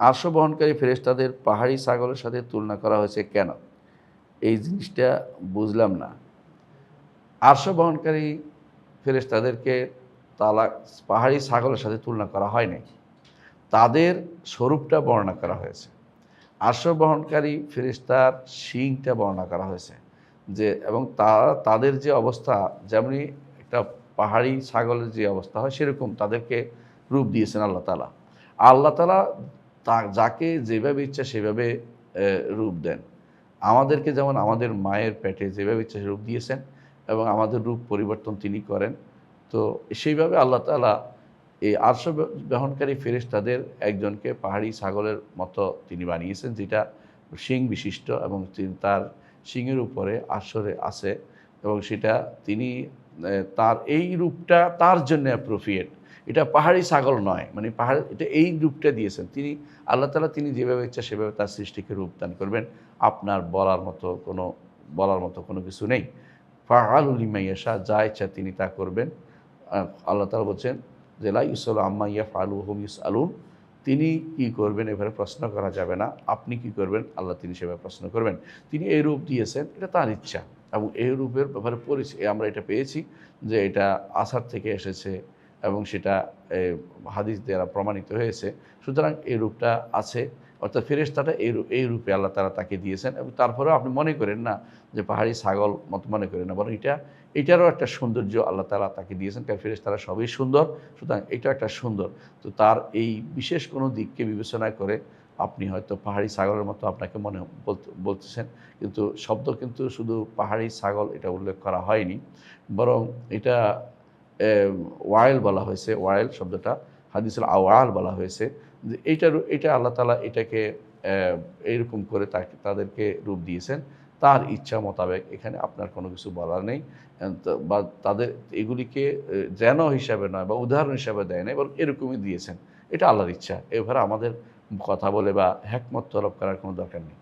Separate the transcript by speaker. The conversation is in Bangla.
Speaker 1: আর্শ বহনকারী ফেরেশতাদের পাহাড়ি ছাগলের সাথে তুলনা করা হয়েছে কেন? এই জিনিসটা বুঝলাম না। আর্শ বহনকারী ফেরেশতাদেরকে তালা, পাহাড়ি ছাগলের সাথে তুলনা করা হয়নি। তাদের স্বরূপটা বর্ণনা করা হয়েছে। আর্শ বহনকারী ফেরেশতার শিংটা বর্ণনা করা হয়েছে যে, এবং তা তাদের যে অবস্থা, যেমনি একটা পাহাড়ি ছাগলের যে অবস্থা হয়, সেরকম তাদেরকে রূপ দিয়েছেন আল্লাহ তালা আল্লাহ তালা তা যাকে যেভাবে ইচ্ছা সেভাবে রূপ দেন। আমাদেরকে যেমন আমাদের মায়ের পেটে যেভাবে ইচ্ছা রূপ দিয়েছেন এবং আমাদের রূপ পরিবর্তন তিনি করেন, তো সেইভাবে আল্লাহ তালা এই আর্শ বহনকারী ফেরেশতাদের একজনকে পাহাড়ি ছাগলের মতো তিনি বানিয়েছেন, যেটা শিং বিশিষ্ট এবং তিনি, তার শিংয়ের উপরে আসরে আছে এবং সেটা তিনি তার এই রূপটা তার জন্য অ্যাপ্রোপ্রিয়েট এটা পাহাড়ি ছাগল নয় মানে পাহাড়, এটা এই রূপটা দিয়েছেন। তিনি, আল্লাহ তালা তিনি যেভাবে ইচ্ছা সেভাবে তার সৃষ্টিকে রূপদান করবেন। আপনার বলার মতো কোনো, বলার মতো কোনো কিছু নেই। ফাহাল উলিমাইয়াশা যা ইচ্ছা তিনি তা করবেন। আল্লাহ তালা বলছেন যে, লা ইউসল আম্মা ইয়া ফালু হুম ইউস আলুন তিনি কি করবেন এভাবে প্রশ্ন করা যাবে না। আপনি কি করবেন? আল্লাহ তিনি সেভাবে প্রশ্ন করবেন। তিনি এই রূপ দিয়েছেন, এটা তার ইচ্ছা। এবং এই রূপের ব্যাপারে পরিচয়, আমরা এটা পেয়েছি যে, এটা আসার থেকে এসেছে। এবং সেটা হাদিস দ্বারা প্রমাণিত হয়েছে। সুতরাং এই রূপটা আছে। অর্থাৎ ফেরেশতাটা এই রূপ- এই রূপে আল্লাহ তারা তাকে দিয়েছেন এবং তারপরেও আপনি মনে করেন না যে পাহাড়ি ছাগল মতো মনে করেন না। বরং এটা, এটারও একটা সৌন্দর্য আল্লাহ তালা তাকে দিয়েছেন। কারণ ফেরেশতারা সবই সুন্দর। সুতরাং এটা একটা সুন্দর। তো তার এই বিশেষ কোনো দিককে বিবেচনা করে আপনি হয়তো পাহাড়ি ছাগলের মতো আপনাকে মনে বলতে বলতেছেন। কিন্তু শব্দ কিন্তু শুধু পাহাড়ি ছাগল এটা উল্লেখ করা হয়নি। বরং এটা ওয়াইল বলা হয়েছে, ওয়াইল শব্দটা, হাদিসুল আওয়াল বলা হয়েছে, যে এইটার এটা আল্লাহ তালা এটাকে এইরকম করে তাকে তাদেরকে রূপ দিয়েছেন। তার ইচ্ছা মোতাবেক এখানে আপনার কোনো কিছু বলার নেই। বা তাদের এগুলিকে যেন হিসাবে নয় বা উদাহরণ হিসাবে দেয় না এবং এরকমই দিয়েছেন। এটা আল্লাহর ইচ্ছা। এভাবে আমাদের কথা বলে বা হ্যাকমত তলব করার কোনো দরকার নেই।